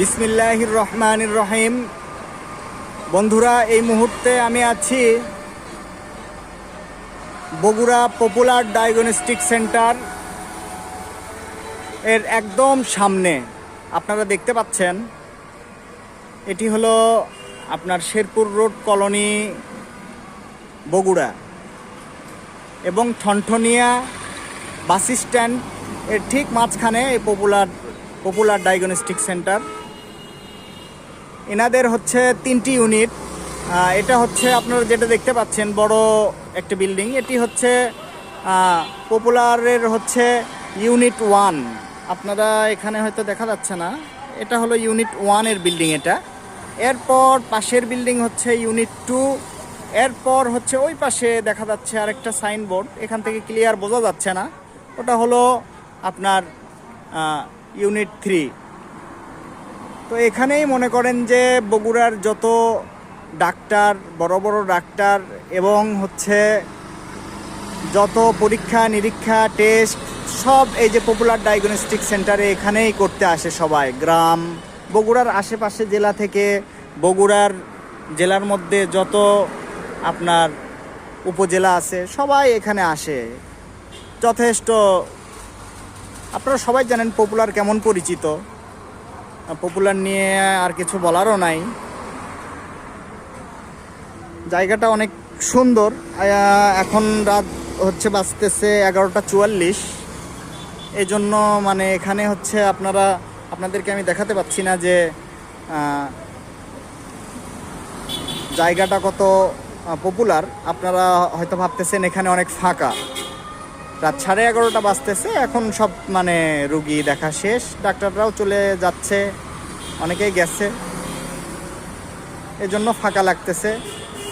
বিসমিল্লাহির রহমানির রহিম বন্ধুরা, এই মুহূর্তে আমি আছি বগুড়া পপুলার ডায়াগনস্টিক সেন্টার এর একদম সামনে। আপনারা দেখতে পাচ্ছেন, এটি হলো আপনার শেরপুর রোড কলোনি বগুড়া এবং ঠনঠনিয়া বাস স্ট্যান্ড এর ঠিক মাঝখানে এই পপুলার পপুলার ডায়াগনস্টিক সেন্টার। এনাদের হচ্ছে তিনটি ইউনিট। এটা হচ্ছে আপনারা যেটা দেখতে পাচ্ছেন, বড় একটা বিল্ডিং। এটি হচ্ছে পপুলারের হচ্ছে ইউনিট ওয়ান। আপনারা এখানে হয়তো দেখা যাচ্ছে না, এটা হলো ইউনিট ওয়ানের বিল্ডিং এটা। এরপর পাশের বিল্ডিং হচ্ছে ইউনিট টু। এরপর হচ্ছে ওই পাশে দেখা যাচ্ছে আরেকটা সাইনবোর্ড। এখান থেকে ক্লিয়ার বোঝা যাচ্ছে না। ওটা হলো আপনার ইউনিট থ্রি। তো এখানেই মনে করেন যে বগুড়ার যত ডাক্তার, বড় বড় ডাক্তার এবং হচ্ছে যত পরীক্ষা, নিরীক্ষা, টেস্ট, সব এই যে পপুলার ডায়াগনস্টিক সেন্টারে এখানেই করতে আসে সবাই। গ্রাম, বগুড়ার আশেপাশে জেলা থেকে বগুড়ার জেলার মধ্যে যত আপনার উপজেলা আছে, সবাই এখানে আসে। যথেষ্ট, আপনারা সবাই জানেন পপুলার কেমন পরিচিত। পপুলার নিয়ে আর কিছু বলারও নাই। জায়গাটা অনেক সুন্দর। এখন রাত হচ্ছে বাঁচতেছে এগারোটা চুয়াল্লিশ। এই জন্য মানে এখানে হচ্ছে আপনারা, আপনাদেরকে আমি দেখাতে পাচ্ছি না যে জায়গাটা কত পপুলার আপনারা হয়তো ভাবতেছেন এখানে অনেক ফাঁকা। রাত সাড়ে এগারোটা বাজতেছে, এখন সব মানে রুগী দেখা শেষ, ডাক্তাররাও চলে যাচ্ছে, অনেকেই গেছে। এজন্য ফাঁকা লাগতেছে।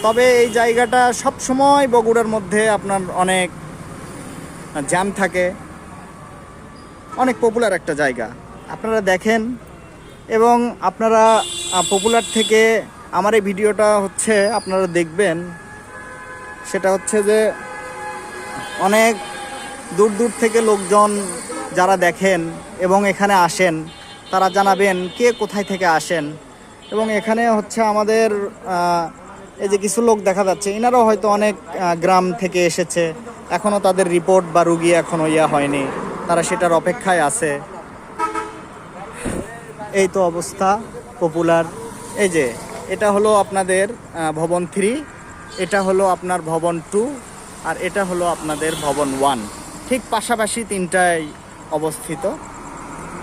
তবে এই জায়গাটা সব সময় বগুড়ার মধ্যে আপনার অনেক জ্যাম থাকে। অনেক পপুলার একটা জায়গা। আপনারা দেখেন এবং আপনারা পপুলার থেকে আমার এই ভিডিওটা হচ্ছে আপনারা দেখবেন। সেটা হচ্ছে যে অনেক দূর দূর থেকে লোকজন যারা দেখেন এবং এখানে আসেন, তারা জানাবেন কে কোথায় থেকে আসেন। এবং এখানে হচ্ছে আমাদের এই যে কিছু লোক দেখা যাচ্ছে এনারাও হয়তো অনেক গ্রাম থেকে এসেছে। এখনও তাদের রিপোর্ট বা রুগী এখনও ইয়া হয়নি। তারা সেটার অপেক্ষায় আছে। এই তো অবস্থা পপুলার। এই যে, এটা হলো আপনাদের ভবন থ্রি, এটা হলো আপনার ভবন টু, আর এটা হলো আপনাদের ভবন ওয়ান। ঠিক পাশাপাশি তিনটায় অবস্থিত।